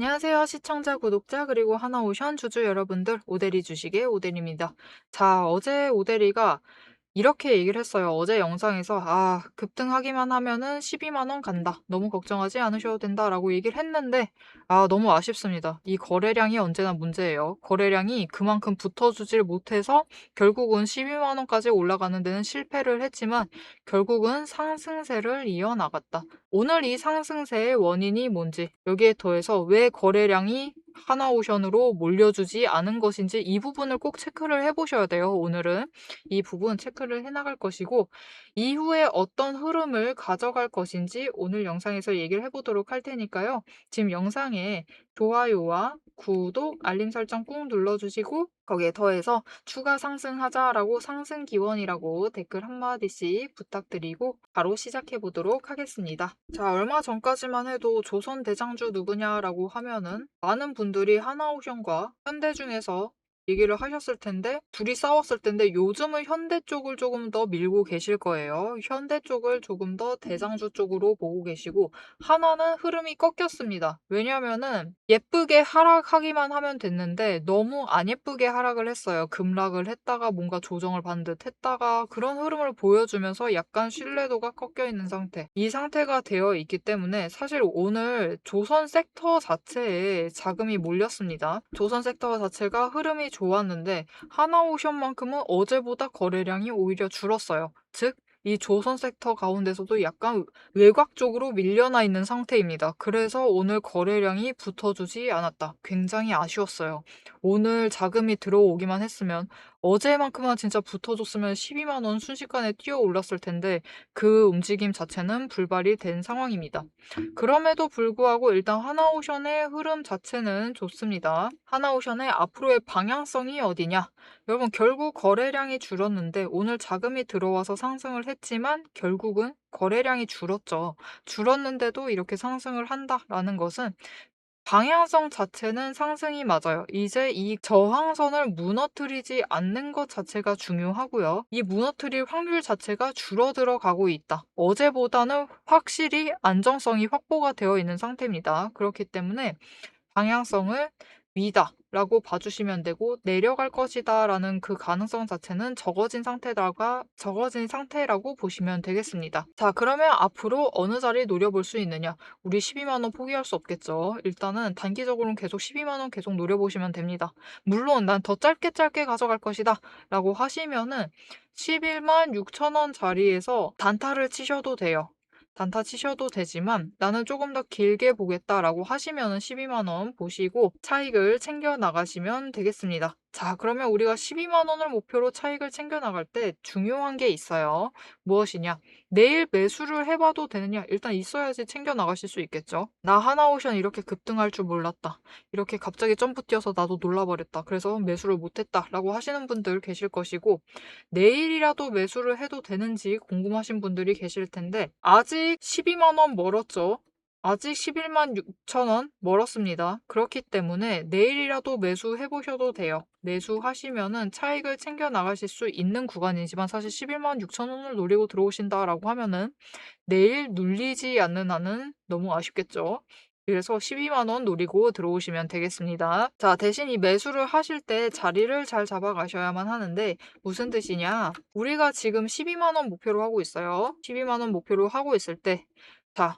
안녕하세요. 시청자, 구독자, 그리고 하나오션 주주 여러분들, 오대리 주식의 오대리입니다. 자, 어제 오대리가 이렇게 얘기를 했어요. 어제 영상에서 아, 급등하기만 하면은 12만 원 간다. 너무 걱정하지 않으셔도 된다 라고 얘기를 했는데 아, 너무 아쉽습니다. 이 거래량이 언제나 문제예요. 거래량이 그만큼 붙어주질 못해서 결국은 12만 원까지 올라가는 데는 실패를 했지만 결국은 상승세를 이어나갔다. 오늘 이 상승세의 원인이 뭔지 여기에 더해서 왜 거래량이 하나오션으로 몰려주지 않은 것인지 이 부분을 꼭 체크를 해보셔야 돼요. 오늘은 이 부분 체크를 해나갈 것이고 이후에 어떤 흐름을 가져갈 것인지 오늘 영상에서 얘기를 해보도록 할 테니까요. 지금 영상에 좋아요와 구독, 알림 설정 꾹 눌러주시고 거기에 더해서 추가 상승하자라고 상승 기원이라고 댓글 한마디씩 부탁드리고 바로 시작해 보도록 하겠습니다. 자, 얼마 전까지만 해도 조선 대장주 누구냐라고 하면은 많은 분들이 하나오션과 현대 중에서 얘기를 하셨을 텐데 둘이 싸웠을 텐데 요즘은 현대 쪽을 조금 더 밀고 계실 거예요. 현대 쪽을 조금 더 대장주 쪽으로 보고 계시고 하나는 흐름이 꺾였습니다. 왜냐면은 예쁘게 하락하기만 하면 됐는데 너무 안 예쁘게 하락을 했어요. 급락을 했다가 뭔가 조정을 받는 듯 했다가 그런 흐름을 보여주면서 약간 신뢰도가 꺾여 있는 상태. 이 상태가 되어 있기 때문에 사실 오늘 조선 섹터 자체에 자금이 몰렸습니다. 조선 섹터 자체가 흐름이 좋았는데 하나오션만큼은 어제보다 거래량이 오히려 줄었어요. 즉, 이 조선 섹터 가운데서도 약간 외곽 쪽으로 밀려나 있는 상태입니다. 그래서 오늘 거래량이 붙어주지 않았다. 굉장히 아쉬웠어요. 오늘 자금이 들어오기만 했으면 어제만큼만 진짜 붙어줬으면 12만 원 순식간에 뛰어 올랐을 텐데 그 움직임 자체는 불발이 된 상황입니다. 그럼에도 불구하고 일단 하나오션의 흐름 자체는 좋습니다. 하나오션의 앞으로의 방향성이 어디냐? 여러분 결국 거래량이 줄었는데 오늘 자금이 들어와서 상승을 했지만 결국은 거래량이 줄었죠. 줄었는데도 이렇게 상승을 한다라는 것은 방향성 자체는 상승이 맞아요. 이제 이 저항선을 무너뜨리지 않는 것 자체가 중요하고요. 이 무너뜨릴 확률 자체가 줄어들어 가고 있다. 어제보다는 확실히 안정성이 확보가 되어 있는 상태입니다. 그렇기 때문에 방향성을 위다 라고 봐주시면 되고 내려갈 것이다 라는 그 가능성 자체는 적어진 상태다가 적어진 상태라고 보시면 되겠습니다. 자 그러면 앞으로 어느 자리 노려볼 수 있느냐 우리 12만원 포기할 수 없겠죠. 일단은 단기적으로는 계속 12만원 계속 노려보시면 됩니다. 물론 난 더 짧게 짧게 가져갈 것이다 라고 하시면은 11만 6천원 자리에서 단타를 치셔도 돼요. 단타 치셔도 되지만 나는 조금 더 길게 보겠다라고 하시면 12만원 보시고 차익을 챙겨 나가시면 되겠습니다. 자, 그러면 우리가 12만 원을 목표로 차익을 챙겨 나갈 때 중요한 게 있어요. 무엇이냐? 내일 매수를 해봐도 되느냐? 일단 있어야지 챙겨 나가실 수 있겠죠. 나 하나오션 이렇게 급등할 줄 몰랐다. 이렇게 갑자기 점프 뛰어서 나도 놀라버렸다. 그래서 매수를 못했다. 라고 하시는 분들 계실 것이고, 내일이라도 매수를 해도 되는지 궁금하신 분들이 계실 텐데, 아직 12만 원 멀었죠. 아직 11만 6천 원 멀었습니다. 그렇기 때문에 내일이라도 매수해 보셔도 돼요. 매수하시면은 차익을 챙겨 나가실 수 있는 구간이지만 사실 11만 6천 원을 노리고 들어오신다라고 하면은 내일 눌리지 않는 한은 너무 아쉽겠죠. 그래서 12만 원 노리고 들어오시면 되겠습니다. 자, 대신 이 매수를 하실 때 자리를 잘 잡아가셔야만 하는데 무슨 뜻이냐? 우리가 지금 12만 원 목표로 하고 있어요. 12만 원 목표로 하고 있을 때 자,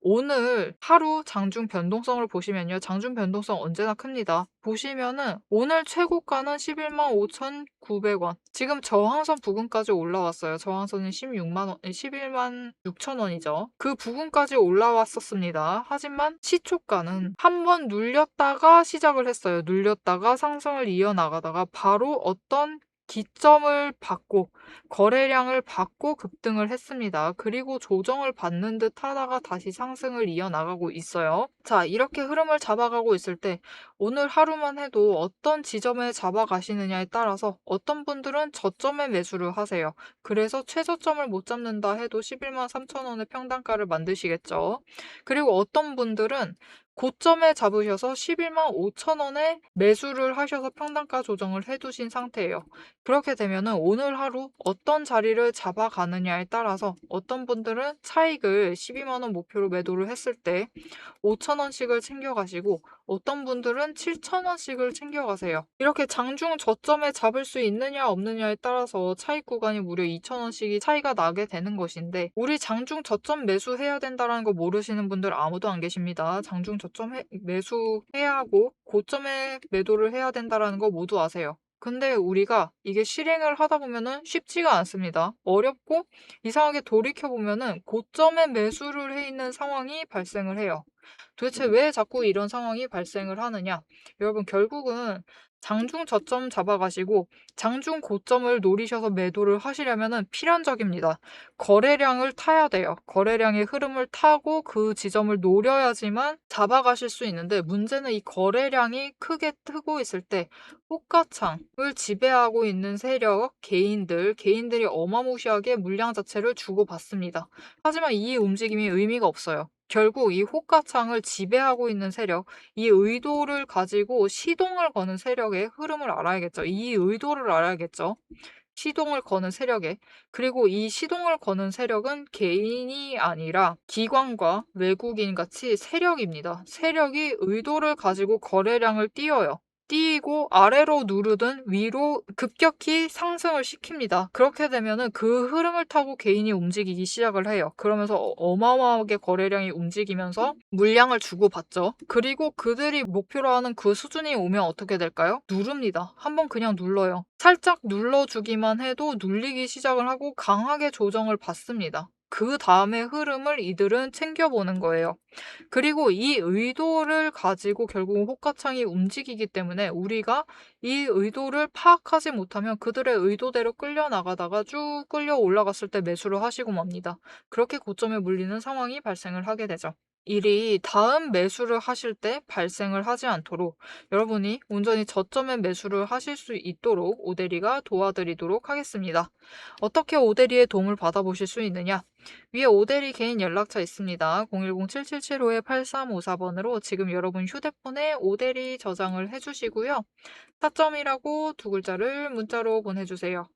오늘 하루 장중 변동성을 보시면요. 장중 변동성 언제나 큽니다. 보시면은 오늘 최고가는 11만 5,900원. 지금 저항선 부근까지 올라왔어요. 저항선은 16만 원, 11만 6천 원이죠. 그 부근까지 올라왔었습니다. 하지만 시초가는 한 번 눌렸다가 시작을 했어요. 눌렸다가 상승을 이어나가다가 바로 어떤 기점을 받고 거래량을 받고 급등을 했습니다. 그리고 조정을 받는 듯 하다가 다시 상승을 이어나가고 있어요. 자, 이렇게 흐름을 잡아가고 있을 때 오늘 하루만 해도 어떤 지점에 잡아가시느냐에 따라서 어떤 분들은 저점에 매수를 하세요. 그래서 최저점을 못 잡는다 해도 11만 3천 원의 평단가를 만드시겠죠. 그리고 어떤 분들은 고점에 잡으셔서 11만 5천 원에 매수를 하셔서 평단가 조정을 해두신 상태예요. 그렇게 되면은 오늘 하루 어떤 자리를 잡아가느냐에 따라서 어떤 분들은 차익을 12만 원 목표로 매도를 했을 때 5천 원씩을 챙겨가시고 어떤 분들은 7천 원씩을 챙겨가세요. 이렇게 장중 저점에 잡을 수 있느냐 없느냐에 따라서 차익 구간이 무려 2천 원씩이 차이가 나게 되는 것인데 우리 장중 저점 매수해야 된다는 거 모르시는 분들 아무도 안 계십니다. 장중 저점 해- 매수해야 하고 고점에 매도를 해야 된다는 거 모두 아세요. 근데 우리가 이게 실행을 하다 보면은 쉽지가 않습니다. 어렵고 이상하게 돌이켜 보면은 고점에 매수를 해 있는 상황이 발생을 해요. 도대체 왜 자꾸 이런 상황이 발생을 하느냐? 여러분, 결국은 장중 저점 잡아가시고 장중 고점을 노리셔서 매도를 하시려면은 필연적입니다. 거래량을 타야 돼요. 거래량의 흐름을 타고 그 지점을 노려야지만 잡아가실 수 있는데 문제는 이 거래량이 크게 트고 있을 때 호가창을 지배하고 있는 세력, 개인들, 개인들이 어마무시하게 물량 자체를 주고받습니다. 하지만 이 움직임이 의미가 없어요. 결국 이 호가창을 지배하고 있는 세력, 이 의도를 가지고 시동을 거는 세력의 흐름을 알아야겠죠. 이 의도를 알아야겠죠. 시동을 거는 세력에. 그리고 이 시동을 거는 세력은 개인이 아니라 기관과 외국인 같이 세력입니다. 세력이 의도를 가지고 거래량을 띄어요. 띄고 아래로 누르든 위로 급격히 상승을 시킵니다. 그렇게 되면은 그 흐름을 타고 개인이 움직이기 시작을 해요. 그러면서 어- 어마어마하게 거래량이 움직이면서 물량을 주고받죠. 그리고 그들이 목표로 하는 그 수준이 오면 어떻게 될까요? 누릅니다. 한번 그냥 눌러요. 살짝 눌러주기만 해도 눌리기 시작을 하고 강하게 조정을 받습니다. 그 다음의 흐름을 이들은 챙겨보는 거예요. 그리고 이 의도를 가지고 결국 호가창이 움직이기 때문에 우리가 이 의도를 파악하지 못하면 그들의 의도대로 끌려 나가다가 쭉 끌려 올라갔을 때 매수를 하시고 맙니다. 그렇게 고점에 물리는 상황이 발생을 하게 되죠. 일이 다음 매수를 하실 때 발생을 하지 않도록 여러분이 온전히 저점에 매수를 하실 수 있도록 오데리가 도와드리도록 하겠습니다. 어떻게 오데리의 도움을 받아보실 수 있느냐? 위에 오데리 개인 연락처 있습니다. 010-7775-8354번으로 지금 여러분 휴대폰에 오데리 저장을 해주시고요. 타점이라고 두 글자를 문자로 보내주세요.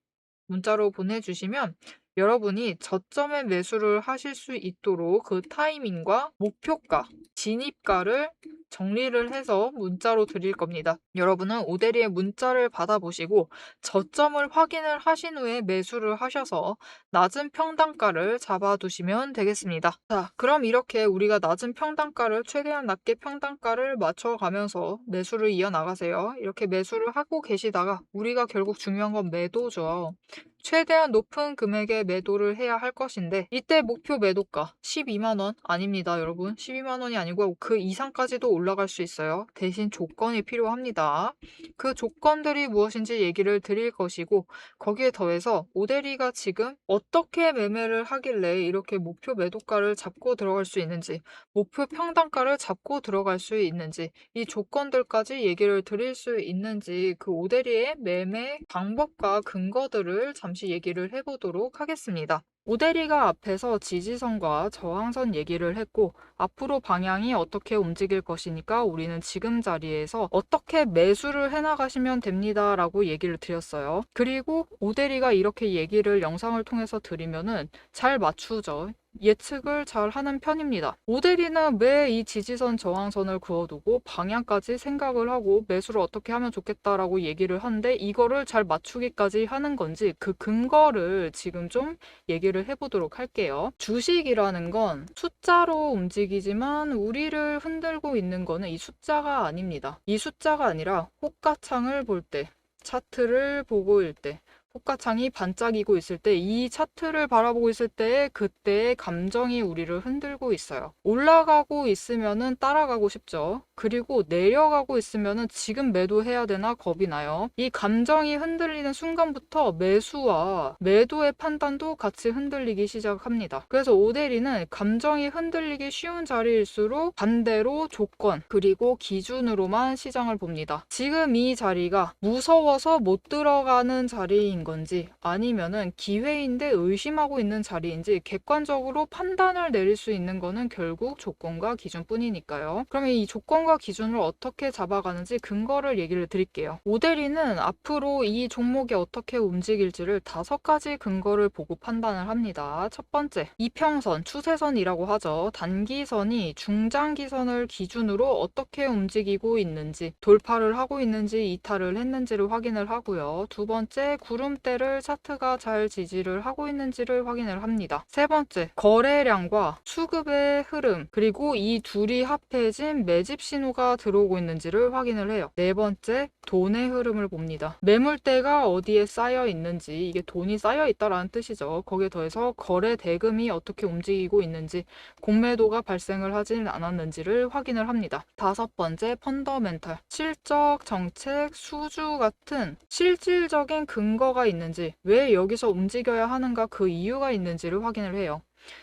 문자로 보내주시면 여러분이 저점에 매수를 하실 수 있도록 그 타이밍과 목표가, 진입가를 정리를 해서 문자로 드릴 겁니다. 여러분은 오데리의 문자를 받아보시고 저점을 확인을 하신 후에 매수를 하셔서 낮은 평단가를 잡아두시면 되겠습니다. 자, 그럼 이렇게 우리가 낮은 평단가를 최대한 낮게 평단가를 맞춰가면서 매수를 이어나가세요. 이렇게 매수를 하고 계시다가 우리가 결국 중요한 건 매도죠. 최대한 높은 금액의 매도를 해야 할 것인데 이때 목표 매도가 12만 원 아닙니다, 여러분. 12만 원이 아니고 그 이상까지도 올라갈 수 있어요. 대신 조건이 필요합니다. 그 조건들이 무엇인지 얘기를 드릴 것이고 거기에 더해서 오데리가 지금 어떻게 매매를 하길래 이렇게 목표 매도가를 잡고 들어갈 수 있는지 목표 평단가를 잡고 들어갈 수 있는지 이 조건들까지 얘기를 드릴 수 있는지 그 오데리의 매매 방법과 근거들을 잠시 얘기를 해보도록 하겠습니다. 오데리가 앞에서 지지선과 저항선 얘기를 했고 앞으로 방향이 어떻게 움직일 것이니까 우리는 지금 자리에서 어떻게 매수를 해나가시면 됩니다 라고 얘기를 드렸어요. 그리고 오데리가 이렇게 얘기를 영상을 통해서 드리면은 잘 맞추죠. 예측을 잘 하는 편입니다. 오데리는 왜 이 지지선 저항선을 그어두고 방향까지 생각을 하고 매수를 어떻게 하면 좋겠다라고 얘기를 하는데 이거를 잘 맞추기까지 하는 건지 그 근거를 지금 좀 얘기를 해보도록 할게요. 주식이라는 건 숫자로 움직이지만 우리를 흔들고 있는 거는 이 숫자가 아닙니다. 이 숫자가 아니라 호가창을 볼 때, 차트를 보고 일 때, 호가창이 반짝이고 있을 때 이 차트를 바라보고 있을 때 그때의 감정이 우리를 흔들고 있어요. 올라가고 있으면은 따라가고 싶죠. 그리고 내려가고 있으면은 지금 매도해야 되나 겁이 나요. 이 감정이 흔들리는 순간부터 매수와 매도의 판단도 같이 흔들리기 시작합니다. 그래서 오데리는 감정이 흔들리기 쉬운 자리일수록 반대로 조건 그리고 기준으로만 시장을 봅니다. 지금 이 자리가 무서워서 못 들어가는 자리인 건지 아니면은 기회인데 의심하고 있는 자리인지 객관적으로 판단을 내릴 수 있는 거는 결국 조건과 기준뿐이니까요. 그러면 이 조건과 기준을 어떻게 잡아가는지 근거를 얘기를 드릴게요. 오데리는 앞으로 이 종목이 어떻게 움직일지를 다섯 가지 근거를 보고 판단을 합니다. 첫 번째, 이평선, 추세선이라고 하죠. 단기선이 중장기선을 기준으로 어떻게 움직이고 있는지, 돌파를 하고 있는지, 이탈을 했는지를 확인을 하고요. 두 번째, 구름 대를 차트가 잘 지지를 하고 있는지를 확인을 합니다. 세 번째, 거래량과 수급의 흐름, 그리고 이 둘이 합해진 매집 신호가 들어오고 있는지를 확인을 해요. 네 번째, 돈의 흐름을 봅니다. 매물대가 어디에 쌓여 있는지, 이게 돈이 쌓여 있다라는 뜻이죠. 거기에 더해서 거래 대금이 어떻게 움직이고 있는지, 공매도가 발생을 하진 않았는지를 확인을 합니다. 다섯 번째, 펀더멘탈. 실적, 정책, 수주 같은 실질적인 근거가 있는지, 왜 여기서 움직여야 하는가 그 이유가 있는지를 확인을 해요.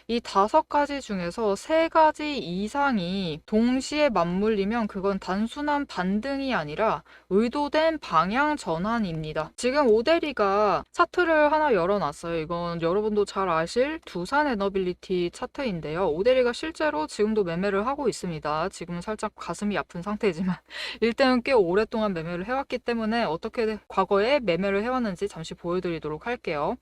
이 다섯 가지 중에서 세 가지 이상이 동시에 맞물리면 그건 단순한 반등이 아니라 의도된 방향 전환입니다. 지금 오데리가 차트를 하나 열어놨어요. 이건 여러분도 잘 아실 두산 에너빌리티 차트인데요. 오데리가 실제로 지금도 매매를 하고 있습니다. 지금은 살짝 가슴이 아픈 상태지만 일단은 꽤 오랫동안 매매를 해왔기 때문에 어떻게 과거에 매매를 해왔는지 잠시 보여드리도록 할게요.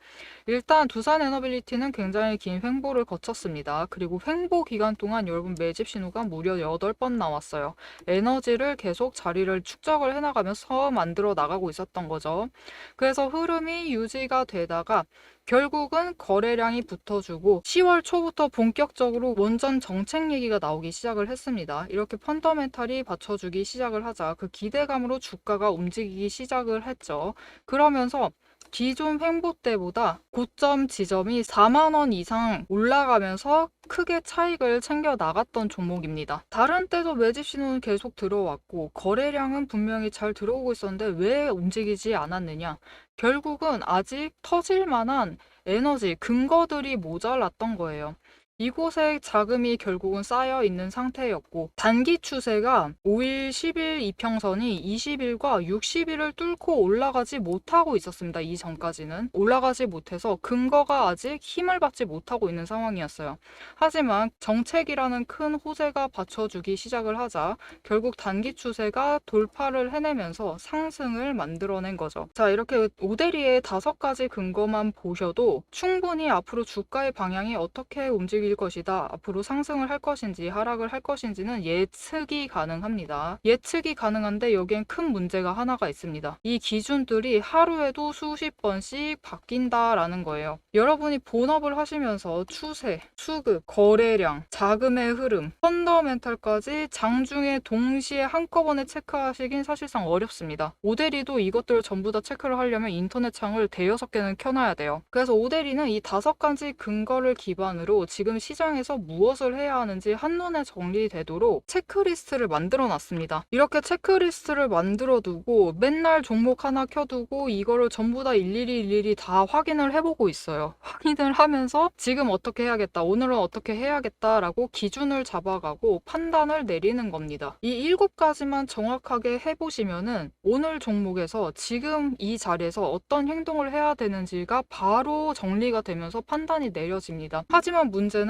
일단 두산 에너빌리티는 굉장히 긴 횡보를 거쳤습니다. 그리고 횡보 기간 동안 여러분 매집 신호가 무려 8번 나왔어요. 에너지를 계속 자리를 축적을 해나가 면서 만들어 나가고 있었던 거죠. 그래서 흐름이 유지가 되다가 결국은 거래량이 붙어주고 10월 초부터 본격적으로 원전 정책 얘기가 나오기 시작을 했습니다. 이렇게 펀더멘탈이 받쳐주기 시작을 하자 그 기대감으로 주가가 움직이기 시작을 했죠. 그러면서 기존 횡보 때보다 고점 지점이 4만 원 이상 올라가면서 크게 차익을 챙겨 나갔던 종목입니다. 다른 때도 매집 신호는 계속 들어왔고 거래량은 분명히 잘 들어오고 있었는데 왜 움직이지 않았느냐? 결국은 아직 터질 만한 에너지 근거들이 모자랐던 거예요. 이곳에 자금이 결국은 쌓여 있는 상태였고 단기 추세가 5일, 10일 이평선이 20일과 60일을 뚫고 올라가지 못하고 있었습니다. 이 전까지는 올라가지 못해서 근거가 아직 힘을 받지 못하고 있는 상황이었어요. 하지만 정책이라는 큰 호재가 받쳐주기 시작을 하자 결국 단기 추세가 돌파를 해내면서 상승을 만들어낸 거죠. 자 이렇게 오데리의 다섯 가지 근거만 보셔도 충분히 앞으로 주가의 방향이 어떻게 움직 일 것이다. 앞으로 상승을 할 것인지 하락을 할 것인지는 예측이 가능합니다. 예측이 가능한데 여기엔 큰 문제가 하나가 있습니다. 이 기준들이 하루에도 수십 번씩 바뀐다라는 거예요. 여러분이 본업을 하시면서 추세, 수급, 거래량, 자금의 흐름, 펀더멘탈까지 장중에 동시에 한꺼번에 체크하시긴 사실상 어렵습니다. 오데리도 이것들을 전부 다 체크를 하려면 인터넷 창을 대여섯 개는 켜놔야 돼요. 그래서 오데리는 이 다섯 가지 근거를 기반으로 지금 시장에서 무엇을 해야 하는지 한눈에 정리되도록 체크리스트를 만들어 놨습니다. 이렇게 체크리스트를 만들어 두고 맨날 종목 하나 켜두고 이거를 전부 다 일일이 일일이 다 확인을 해보고 있어요. 확인을 하면서 지금 어떻게 해야겠다, 오늘은 어떻게 해야겠다라고 기준을 잡아가고 판단을 내리는 겁니다. 이 일곱 가지만 정확하게 해보시면은 오늘 종목에서 지금 이 자리에서 어떤 행동을 해야 되는지가 바로 정리가 되면서 판단이 내려집니다. 하지만 문제는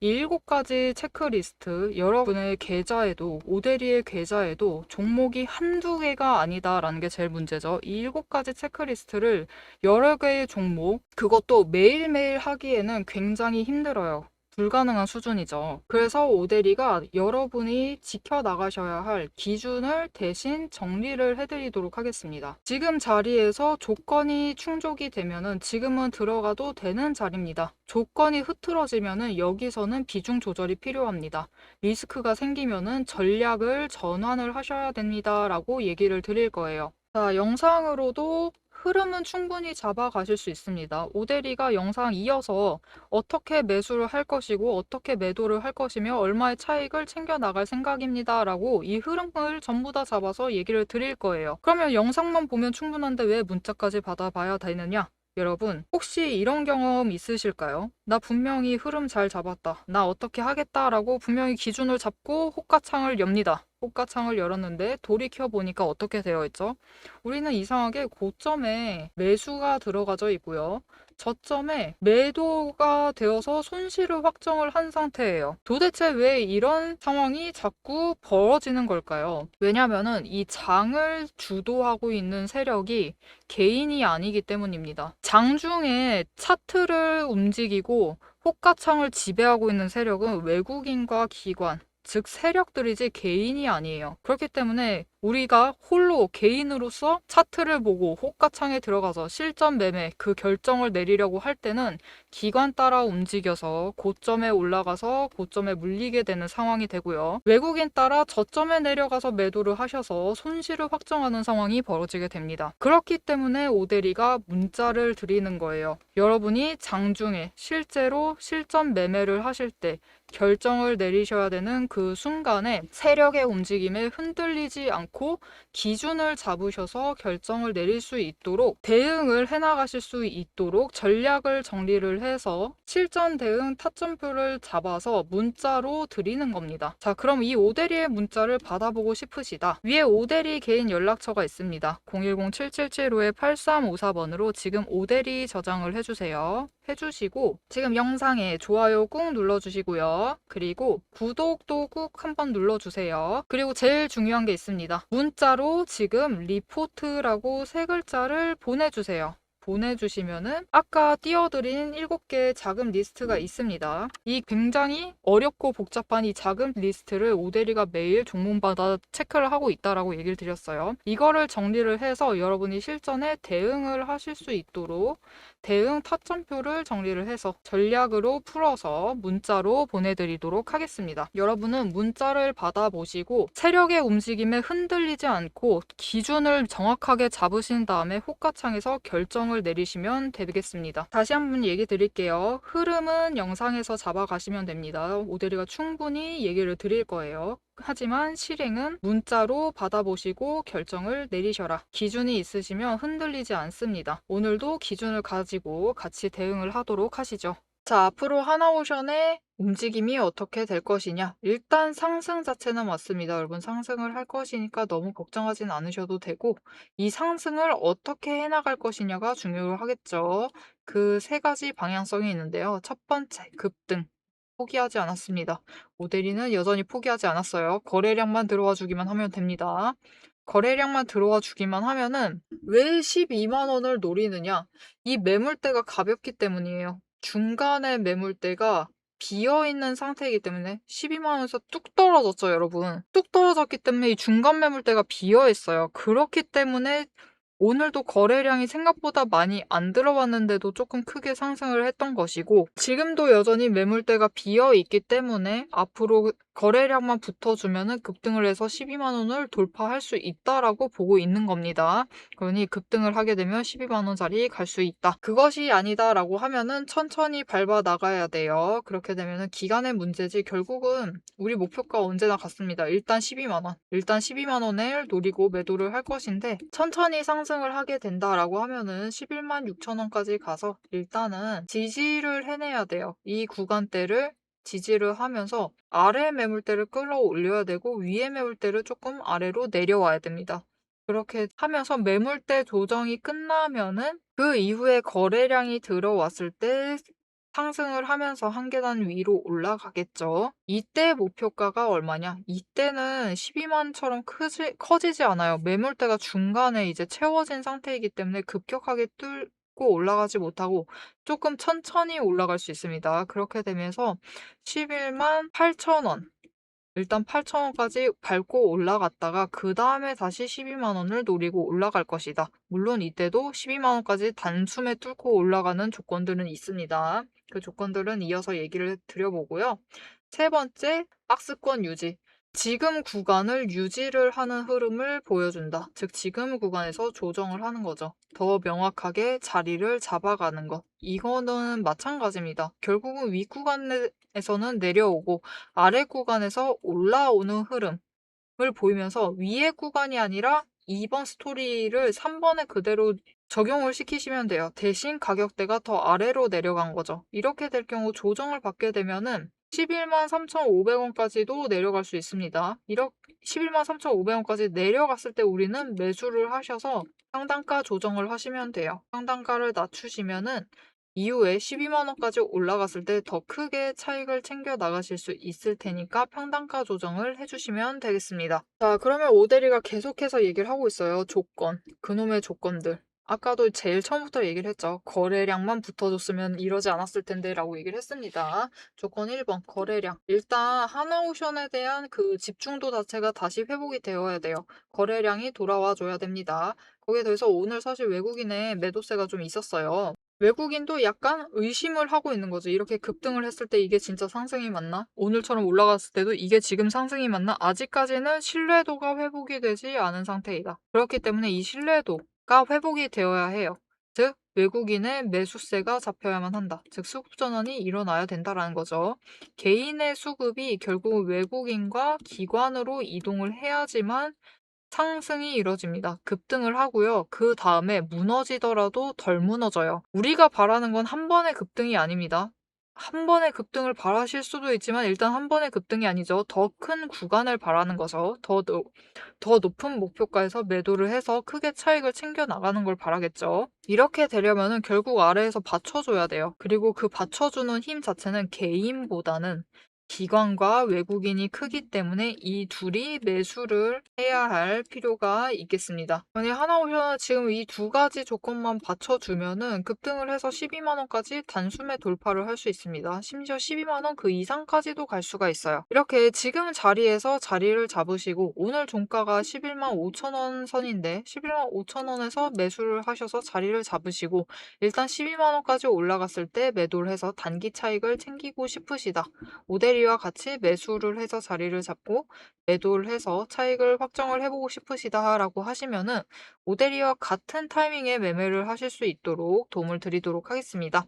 이 일곱 가지 체크리스트 여러분의 계좌에도 오데리의 계좌에도 종목이 한두 개가 아니다라는 게 제일 문제죠. 이 일곱 가지 체크리스트를 여러 개의 종목 그것도 매일매일 하기에는 굉장히 힘들어요. 불가능한 수준이죠. 그래서 오데리가 여러분이 지켜나가셔야 할 기준을 대신 정리를 해드리도록 하겠습니다. 지금 자리에서 조건이 충족이 되면은 지금은 들어가도 되는 자리입니다. 조건이 흐트러지면은 여기서는 비중 조절이 필요합니다. 리스크가 생기면은 전략을 전환을 하셔야 됩니다. 라고 얘기를 드릴 거예요. 자, 영상으로도 흐름은 충분히 잡아가실 수 있습니다. 오데리가 영상 이어서 어떻게 매수를 할 것이고 어떻게 매도를 할 것이며 얼마의 차익을 챙겨 나갈 생각입니다. 라고 이 흐름을 전부 다 잡아서 얘기를 드릴 거예요. 그러면 영상만 보면 충분한데 왜 문자까지 받아봐야 되느냐? 여러분, 혹시 이런 경험 있으실까요? 나 분명히 흐름 잘 잡았다. 나 어떻게 하겠다라고 분명히 기준을 잡고 호가창을 엽니다. 호가창을 열었는데 돌이켜 보니까 어떻게 되어 있죠? 우리는 이상하게 고점에 매수가 들어가져 있고요. 저점에 매도가 되어서 손실을 확정을 한 상태예요. 도대체 왜 이런 상황이 자꾸 벌어지는 걸까요? 왜냐면은 이 장을 주도하고 있는 세력이 개인이 아니기 때문입니다. 장중에 차트를 움직이고 호가창을 지배하고 있는 세력은 외국인과 기관, 즉 세력들이지 개인이 아니에요. 그렇기 때문에 우리가 홀로 개인으로서 차트를 보고 호가창에 들어가서 실전 매매 그 결정을 내리려고 할 때는 기관 따라 움직여서 고점에 올라가서 고점에 물리게 되는 상황이 되고요. 외국인 따라 저점에 내려가서 매도를 하셔서 손실을 확정하는 상황이 벌어지게 됩니다. 그렇기 때문에 오데리가 문자를 드리는 거예요. 여러분이 장중에 실제로 실전 매매를 하실 때 결정을 내리셔야 되는 그 순간에 세력의 움직임에 흔들리지 않고 기준을 잡으셔서 결정을 내릴 수 있도록 대응을 해나가실 수 있도록 전략을 정리를 해서 실전 대응 타점표를 잡아서 문자로 드리는 겁니다. 자, 그럼 이 오대리의 문자를 받아보고 싶으시다. 위에 오대리 개인 연락처가 있습니다. 010-7775-8354번으로 지금 오대리 저장을 해주세요. 해주시고 지금 영상에 좋아요 꾹 눌러주시고요. 그리고 구독도 꾹 한번 눌러주세요. 그리고 제일 중요한 게 있습니다. 문자로 지금 리포트라고 세 글자를 보내주세요. 보내주시면은 아까 띄워드린 7개의 자금 리스트가 있습니다. 이 굉장히 어렵고 복잡한 이 자금 리스트를 오대리가 매일 종목마다 체크를 하고 있다라고 얘기를 드렸어요. 이거를 정리를 해서 여러분이 실전에 대응을 하실 수 있도록 대응 타점표를 정리를 해서 전략으로 풀어서 문자로 보내드리도록 하겠습니다. 여러분은 문자를 받아보시고 세력의 움직임에 흔들리지 않고 기준을 정확하게 잡으신 다음에 호가창에서 결정을 내리시면 되겠습니다. 다시 한번 얘기 드릴게요. 흐름은 영상에서 잡아가시면 됩니다. 오데리가 충분히 얘기를 드릴 거예요. 하지만 실행은 문자로 받아보시고 결정을 내리셔라. 기준이 있으시면 흔들리지 않습니다. 오늘도 기준을 가지고 같이 대응을 하도록 하시죠. 자, 앞으로 하나오션의 움직임이 어떻게 될 것이냐. 일단 상승 자체는 맞습니다. 여러분 상승을 할 것이니까 너무 걱정하진 않으셔도 되고 이 상승을 어떻게 해나갈 것이냐가 중요하겠죠. 그 세 가지 방향성이 있는데요. 첫 번째, 급등. 포기하지 않았습니다. 오데리는 여전히 포기하지 않았어요. 거래량만 들어와 주기만 하면 됩니다. 거래량만 들어와 주기만 하면은 왜 12만 원을 노리느냐? 이 매물대가 가볍기 때문이에요. 중간에 매물대가 비어 있는 상태이기 때문에 12만 원에서 뚝 떨어졌죠, 여러분. 뚝 떨어졌기 때문에 이 중간 매물대가 비어 있어요. 그렇기 때문에 오늘도 거래량이 생각보다 많이 안 들어왔는데도 조금 크게 상승을 했던 것이고 지금도 여전히 매물대가 비어 있기 때문에 앞으로 거래량만 붙어주면 급등을 해서 12만 원을 돌파할 수 있다라고 보고 있는 겁니다. 그러니 급등을 하게 되면 12만 원짜리 갈 수 있다. 그것이 아니다라고 하면은 천천히 밟아 나가야 돼요. 그렇게 되면은 기간의 문제지 결국은 우리 목표가 언제나 같습니다. 일단 12만 원. 일단 12만 원을 노리고 매도를 할 것인데 천천히 상승을 하게 된다라고 하면은 11만 6천 원까지 가서 일단은 지지를 해내야 돼요. 이 구간대를 지지를 하면서 아래 매물대를 끌어올려야 되고 위에 매물대를 조금 아래로 내려와야 됩니다. 그렇게 하면서 매물대 조정이 끝나면은 그 이후에 거래량이 들어왔을 때 상승을 하면서 한 계단 위로 올라가겠죠. 이때 목표가가 얼마냐? 이때는 12만처럼 크지, 커지지 않아요. 매물대가 중간에 이제 채워진 상태이기 때문에 급격하게 뚫, 고 올라가지 못하고 조금 천천히 올라갈 수 있습니다. 그렇게 되면서 11만 8천 원 일단 8천 원까지 밟고 올라갔다가 그 다음에 다시 12만 원을 노리고 올라갈 것이다. 물론 이때도 12만 원까지 단숨에 뚫고 올라가는 조건들은 있습니다. 그 조건들은 이어서 얘기를 드려보고요. 세 번째, 박스권 유지. 지금 구간을 유지를 하는 흐름을 보여준다. 즉, 지금 구간에서 조정을 하는 거죠. 더 명확하게 자리를 잡아가는 것. 이거는 마찬가지입니다. 결국은 위 구간에서는 내려오고 아래 구간에서 올라오는 흐름을 보이면서 위의 구간이 아니라 2번 스토리를 3번에 그대로 적용을 시키시면 돼요. 대신 가격대가 더 아래로 내려간 거죠. 이렇게 될 경우 조정을 받게 되면은 11만 3,500원까지도 내려갈 수 있습니다. 이렇게 11만 3,500원까지 내려갔을 때 우리는 매수를 하셔서 상단가 조정을 하시면 돼요. 상단가를 낮추시면은 이후에 12만 원까지 올라갔을 때 더 크게 차익을 챙겨 나가실 수 있을 테니까 평단가 조정을 해주시면 되겠습니다. 자, 그러면 오데리가 계속해서 얘기를 하고 있어요. 조건, 그놈의 조건들. 아까도 제일 처음부터 얘기를 했죠. 거래량만 붙어줬으면 이러지 않았을 텐데 라고 얘기를 했습니다. 조건 1번 거래량. 일단 하나오션에 대한 그 집중도 자체가 다시 회복이 되어야 돼요. 거래량이 돌아와 줘야 됩니다. 거기에 더해서 오늘 사실 외국인의 매도세가 좀 있었어요. 외국인도 약간 의심을 하고 있는 거죠. 이렇게 급등을 했을 때 이게 진짜 상승이 맞나? 오늘처럼 올라갔을 때도 이게 지금 상승이 맞나? 아직까지는 신뢰도가 회복이 되지 않은 상태이다. 그렇기 때문에 이 신뢰도 가 회복이 되어야 해요. 즉 외국인의 매수세가 잡혀야만 한다. 즉 수급 전환이 일어나야 된다라는 거죠. 개인의 수급이 결국 외국인과 기관으로 이동을 해야지만 상승이 이뤄집니다. 급등을 하고요. 그 다음에 무너지더라도 덜 무너져요. 우리가 바라는 건 한 번의 급등이 아닙니다. 한 번의 급등을 바라실 수도 있지만 일단 한 번의 급등이 아니죠. 더 큰 구간을 바라는 거죠. 더, 노, 더 높은 목표가에서 매도를 해서 크게 차익을 챙겨 나가는 걸 바라겠죠. 이렇게 되려면은 결국 아래에서 받쳐줘야 돼요. 그리고 그 받쳐주는 힘 자체는 개인보다는 기관과 외국인이 크기 때문에 이 둘이 매수를 해야 할 필요가 있겠습니다. 만약 하나오션은 지금 이 두 가지 조건만 받쳐주면은 급등을 해서 12만원까지 단숨에 돌파를 할 수 있습니다. 심지어 12만원 그 이상까지도 갈 수가 있어요. 이렇게 지금 자리에서 자리를 잡으시고 오늘 종가가 11만 5천원 선인데 11만 5천원에서 매수를 하셔서 자리를 잡으시고 일단 12만원까지 올라갔을 때 매도를 해서 단기 차익을 챙기고 싶으시다. 오데리 자리와 같이 매수를 해서 자리를 잡고 매도를 해서 차익을 확정을 해보고 싶으시다라고 하시면은 오데리와 같은 타이밍에 매매를 하실 수 있도록 도움을 드리도록 하겠습니다.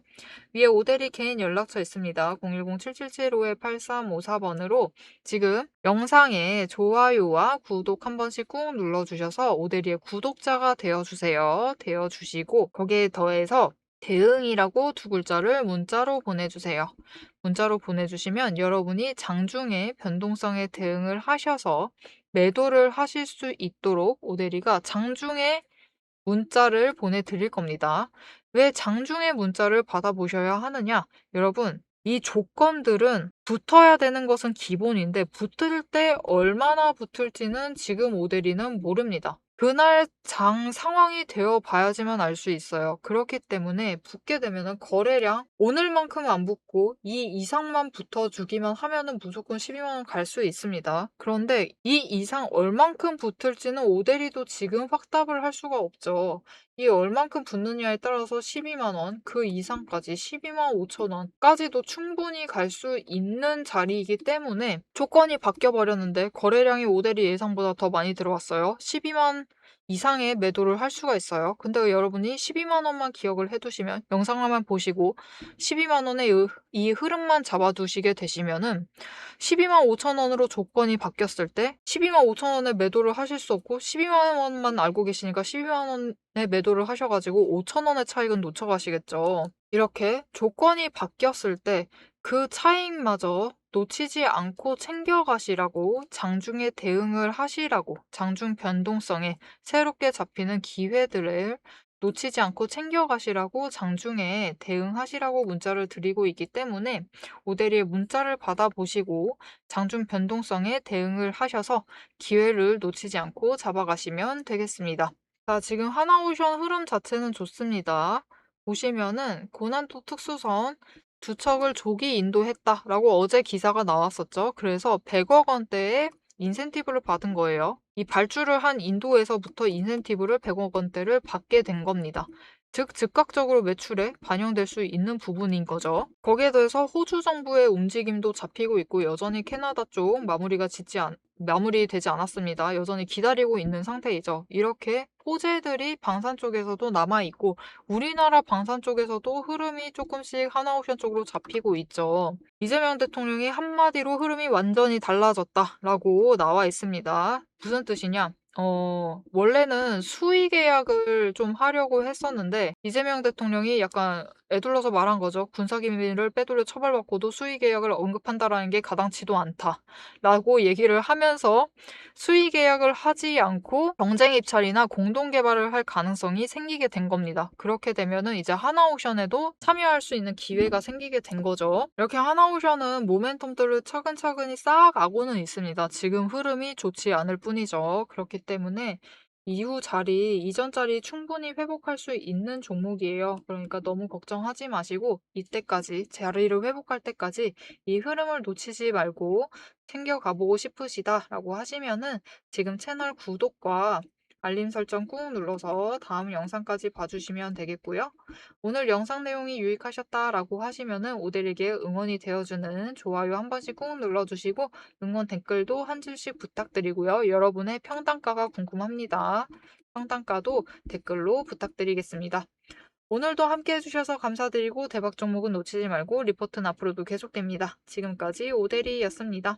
위에 오데리 개인 연락처 있습니다. 010-7755-8354번으로 지금 영상에 좋아요와 구독 한 번씩 꾹 눌러주셔서 오데리의 구독자가 되어주세요. 되어주시고 거기에 더해서 대응이라고 두 글자를 문자로 보내주세요. 문자로 보내주시면 여러분이 장중에 변동성에 대응을 하셔서 매도를 하실 수 있도록 오데리가 장중에 문자를 보내드릴 겁니다. 왜 장중에 문자를 받아보셔야 하느냐? 여러분, 이 조건들은 붙어야 되는 것은 기본인데 붙을 때 얼마나 붙을지는 지금 오데리는 모릅니다. 그날 장 상황이 되어 봐야지만 알 수 있어요. 그렇기 때문에 붙게 되면은 거래량 오늘만큼은 안 붙고 이 이상만 붙어주기만 하면은 무조건 12만 원 갈 수 있습니다. 그런데 이 이상 얼만큼 붙을지는 오데리도 지금 확답을 할 수가 없죠. 이 얼만큼 붙느냐에 따라서 12만 원, 그 이상까지 12만 5천 원까지도 충분히 갈 수 있는 자리이기 때문에 조건이 바뀌어 버렸는데 거래량이 오데리 예상보다 더 많이 들어왔어요. 12만 이상의 매도를 할 수가 있어요. 근데 여러분이 12만 원만 기억을 해두시면 영상만 보시고 12만 원의 이 흐름만 잡아두시게 되시면은 12만 5천 원으로 조건이 바뀌었을 때 12만 5천 원에 매도를 하실 수 없고 12만 원만 알고 계시니까 12만 원에 매도를 하셔가지고 5천 원의 차익은 놓쳐가시겠죠. 이렇게 조건이 바뀌었을 때 그 차익마저 놓치지 않고 챙겨가시라고 장중에 대응을 하시라고 장중 변동성에 새롭게 잡히는 기회들을 놓치지 않고 챙겨가시라고 장중에 대응하시라고 문자를 드리고 있기 때문에 오데리의 문자를 받아보시고 장중 변동성에 대응을 하셔서 기회를 놓치지 않고 잡아가시면 되겠습니다. 자, 지금 하나오션 흐름 자체는 좋습니다. 보시면은 고난도 특수선 두 척을 조기 인도했다라고 어제 기사가 나왔었죠. 그래서 100억 원대의 인센티브를 받은 거예요. 이 발주를 한 인도에서부터 인센티브를 100억 원대를 받게 된 겁니다. 즉 즉각적으로 매출에 반영될 수 있는 부분인 거죠. 거기에 더해서 호주 정부의 움직임도 잡히고 있고 여전히 캐나다 쪽 마무리가 짓지 않, 마무리되지 않았습니다. 여전히 기다리고 있는 상태이죠. 이렇게 호재들이 방산 쪽에서도 남아있고 우리나라 방산 쪽에서도 흐름이 조금씩 하나옵션 쪽으로 잡히고 있죠. 이재명 대통령이 한마디로 흐름이 완전히 달라졌다라고 나와 있습니다. 무슨 뜻이냐? 어, 원래는 수의 계약을 좀 하려고 했었는데, 이재명 대통령이 약간 에둘러서 말한 거죠. 군사기밀을 빼돌려 처벌받고도 수의계약을 언급한다라는 게 가당치도 않다. 라고 얘기를 하면서 수의계약을 하지 않고 경쟁 입찰이나 공동 개발을 할 가능성이 생기게 된 겁니다. 그렇게 되면은 이제 하나오션에도 참여할 수 있는 기회가 생기게 된 거죠. 이렇게 하나오션은 모멘텀들을 차근차근히 쌓아가고는 있습니다. 지금 흐름이 좋지 않을 뿐이죠. 그렇기 때문에 이후 자리, 이전 자리 충분히 회복할 수 있는 종목이에요. 그러니까 너무 걱정하지 마시고 이때까지 자리를 회복할 때까지 이 흐름을 놓치지 말고 챙겨가 보고 싶으시다라고 하시면은 지금 채널 구독과 알림 설정 꾹 눌러서 다음 영상까지 봐주시면 되겠고요. 오늘 영상 내용이 유익하셨다라고 하시면 은 오데리게 응원이 되어주는 좋아요 한 번씩 꾹 눌러주시고 응원 댓글도 한 줄씩 부탁드리고요. 여러분의 평단가가 궁금합니다. 평단가도 댓글로 부탁드리겠습니다. 오늘도 함께 해주셔서 감사드리고 대박 종목은 놓치지 말고 리포트는 앞으로도 계속됩니다. 지금까지 오데리였습니다.